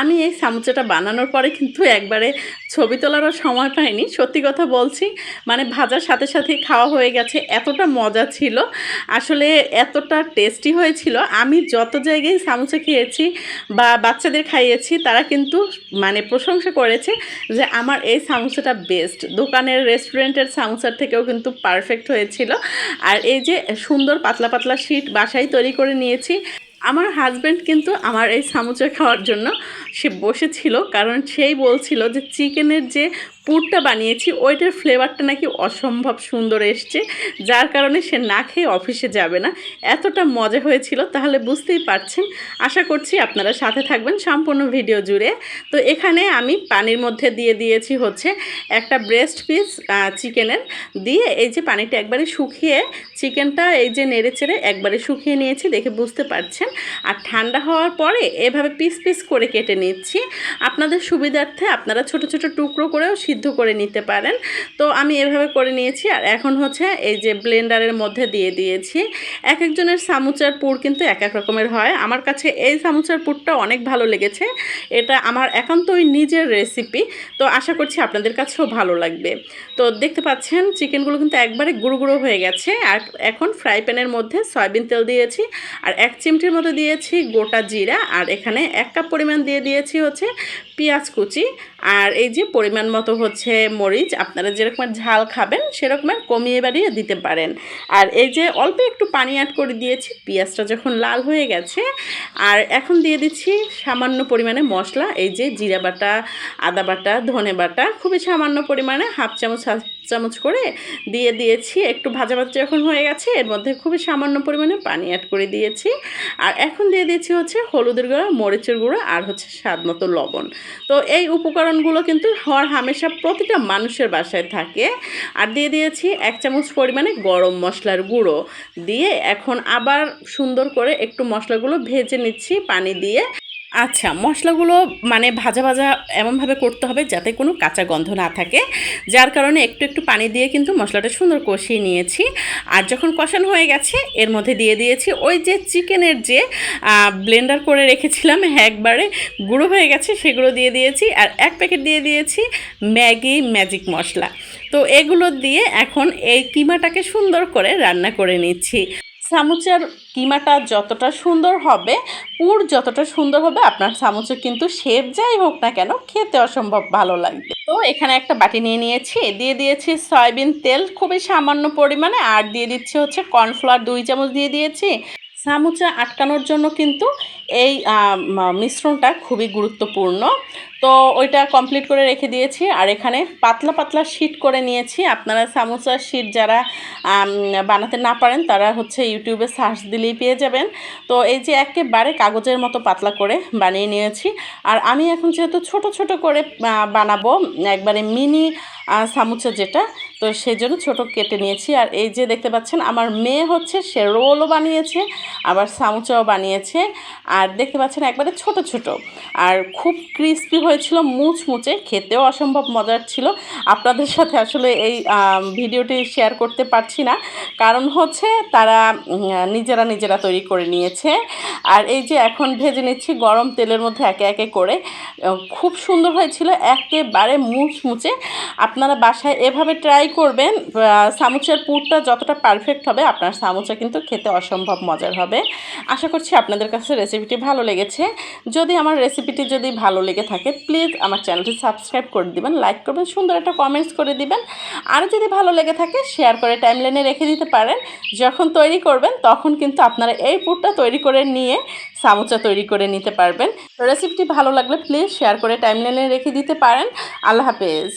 আমি এই সামুচাটা বানানোর পরে কিন্তু একবারে ছবি তোলারও সময় পাইনি। সত্যি কথা বলছি মানে ভাজার সাথে সাথেই খাওয়া হয়ে গেছে, এতটা মজা ছিল। আসলে এতটা টেস্টি হয়েছিল। আমি যত জায়গায় সামুচা খেয়েছি বা বাচ্চাদের খাইয়েছি, তারা কিন্তু মানে প্রশংসা করেছে যে আমার এই সামোসাটা বেস্ট দোকানের রেস্টুরেন্টের সামোসার থেকেও কিন্তু পারফেক্ট হয়েছিল। আর এই যে সুন্দর পাতলা পাতলা শিট বাসায় তৈরি করে নিয়েছি আমার হাজব্যান্ড কিন্তু আমার এই সামুচা খাওয়ার জন্য সে বসেছিল, কারণ সেই বলছিল যে চিকেনের যে পুরটা বানিয়েছি, ওইটার ফ্লেভারটা নাকি অসম্ভব সুন্দর এসছে। যার কারণে সে না খেয়ে অফিসে যাবে না। এতটা মজা হয়েছিল, তাহলে বুঝতেই পারছেন। আশা করছি আপনারা সাথে থাকবেন সম্পূর্ণ ভিডিও জুড়ে। তো এখানে আমি পানির মধ্যে দিয়ে দিয়েছি হচ্ছে একটা ব্রেস্ট পিস চিকেনের। দিয়ে এই যে পানিটা একবারে শুকিয়ে, চিকেনটা এই যে নেড়ে চেড়ে একবারে শুকিয়ে নিয়েছি, দেখে বুঝতে পারছেন। আর ঠান্ডা হওয়ার পরে এভাবে পিস পিস করে কেটে নিচ্ছি। আপনাদের সুবিধার্থে আপনারা ছোট ছোট টুকরো করেও সিদ্ধ করে নিতে পারেন। তো আমি এভাবে করে নিয়েছি আর এখন হচ্ছে এই যে ব্লেন্ডারের মধ্যে দিয়ে দিয়েছি। এক একজনের সামুচার পুর কিন্তু এক এক রকমের হয়। আমার কাছে এই সামুচার পুরটা অনেক ভালো লেগেছে। এটা আমার একান্তই নিজের রেসিপি তো আশা করছি আপনাদের কাছেও ভালো লাগবে। তো দেখতে পাচ্ছেন চিকেনগুলো কিন্তু একবারে গুঁড়ো গুঁড়ো হয়ে গেছে। আর এখন ফ্রাই প্যানের মধ্যে সয়াবিন তেল দিয়েছি। আর এক চিমটির মতো দিয়েছি গোটা জিরা। আর এখানে এক কাপ পরিমাণ দিয়ে দিয়েছি হচ্ছে পেঁয়াজ কুচি আর এই যে পরিমাণ মতো হচ্ছে মরিচ, আপনারা যেরকমের ঝাল খাবেন সেরকমের কমিয়ে বাড়িয়ে দিতে পারেন। আর এই যে অল্প একটু পানি অ্যাড করে দিয়েছি, পেঁয়াজটা যখন লাল হয়ে গেছে, আর এখন দিয়ে দিচ্ছি সামান্য পরিমাণে মশলা, এই যে জিরা বাটা, আদা বাটা, ধনে বাটা, খুবই সামান্য পরিমাণে হাফ চামচ হাফ চামচ করে দিয়ে দিয়েছি। একটু ভাজা ভাজা যখন হয়ে গেছে, এর মধ্যে খুবই সামান্য পরিমাণে পানি অ্যাড করে দিয়েছি। আর এখন দিয়ে দিয়েছি হচ্ছে হলুদের গুঁড়ো, মরিচের গুঁড়ো আর হচ্ছে স্বাদ মতো লবণ। তো এই উপকরণগুলো কিন্তু হর হামেশা প্রতিটা মানুষের বাসায় থাকে। আর দিয়ে দিয়েছি এক চামচ পরিমাণে গরম মশলার গুঁড়ো। দিয়ে এখন আবার সুন্দর করে একটু মশলাগুলো ভেজে নিচ্ছি, পানি দিয়ে। আচ্ছা মশলাগুলো মানে ভাজা ভাজা এমনভাবে করতে হবে যাতে কোনো কাঁচা গন্ধ না থাকে। যার কারণে একটু একটু পানি দিয়ে কিন্তু মশলাটা সুন্দর কষিয়ে নিয়েছি। আর যখন কষানো হয়ে গেছে, এর মধ্যে দিয়ে দিয়েছি ওই যে চিকেনের যে ব্লেন্ডার করে রেখেছিলাম একবারে, গুঁড়ো হয়ে গেছে সেগুলো দিয়ে দিয়েছি। আর এক প্যাকেট দিয়ে দিয়েছি ম্যাগি ম্যাজিক মশলা। তো এগুলো দিয়ে এখন এই কিমাটাকে সুন্দর করে রান্না করে নিচ্ছি। সামুচার কিমাটা যতটা সুন্দর হবে, পুর যতটা সুন্দর হবে, আপনার সামুচে কিন্তু শেপ যাই হোক না কেন, খেতে অসম্ভব ভালো লাগবে। তো এখানে একটা বাটি নিয়ে নিয়েছি, দিয়ে দিয়েছি সয়াবিন তেল, খুবই সামান্য পরিমাণে, আর দিয়ে দিচ্ছি হচ্ছে কর্নফ্লাওয়ার দুই চামচ দিয়ে দিয়েছি। সামুচা আটকানোর জন্য কিন্তু এই মিশ্রণটা খুবই গুরুত্বপূর্ণ। তো ওইটা কমপ্লিট করে রেখে দিয়েছি আর এখানে পাতলা পাতলা শিট করে নিয়েছি। আপনারা সামোসার শিট যারা বানাতে না পারেন তারা হচ্ছে ইউটিউবে সার্চ দিলেই পেয়ে যাবেন। তো এই যে একেবারে কাগজের মতো পাতলা করে বানিয়ে নিয়েছি। আর আমি এখন যেহেতু ছোট ছোট করে বানাবো, একবারে মিনি সামুচা যেটা, তো সেই জন্য ছোটো কেটে নিয়েছি। আর এই যে দেখতে পাচ্ছেন, আমার মেয়ে হচ্ছে সে রোলও বানিয়েছে, আবার সামুচাও বানিয়েছে। আর দেখতে পাচ্ছেন একবারে ছোট ছোট। আর খুব ক্রিস্পি হয়েছিল, মুচমুচে, খেতেও অসম্ভব মজার ছিল। আপনাদের সাথে আসলে এই ভিডিওটি শেয়ার করতে পারছি না। কারণ হচ্ছে তারা নিজেরা নিজেরা তৈরি করে নিয়েছে। আর এই যে এখন ভেজে নিচ্ছি গরম তেলের মধ্যে একে একে করে খুব সুন্দর হয়েছিল, একেবারে মুচমুচে। আপনারা বাসায় এভাবে ট্রাই করবেন সামুচার পুরটা যতটা পারফেক্ট হবে, আপনার সামুচা কিন্তু খেতে অসম্ভব মজার হবে। আশা করছি আপনাদের কাছে রেসিপিটি ভালো লেগেছে। যদি আমার রেসিপিটি যদি ভালো লেগে থাকে প্লিজ আমার চ্যানেলটি সাবস্ক্রাইব করে দিবেন লাইক করবেন, সুন্দর একটা কমেন্টস করে দিবেন। আর যদি ভালো লেগে থাকে শেয়ার করে টাইম টাইমলাইনে রেখে দিতে পারেন। যখন তৈরি করবেন, তখন কিন্তু আপনারা এই পুরটা তৈরি করে নিয়ে সামুচা তৈরি করে নিতে পারবেন। রেসিপিটি ভালো লাগলে প্লিজ শেয়ার করে টাইম টাইমলাইনে রেখে দিতে পারেন। আল্লাহ হাফেজ।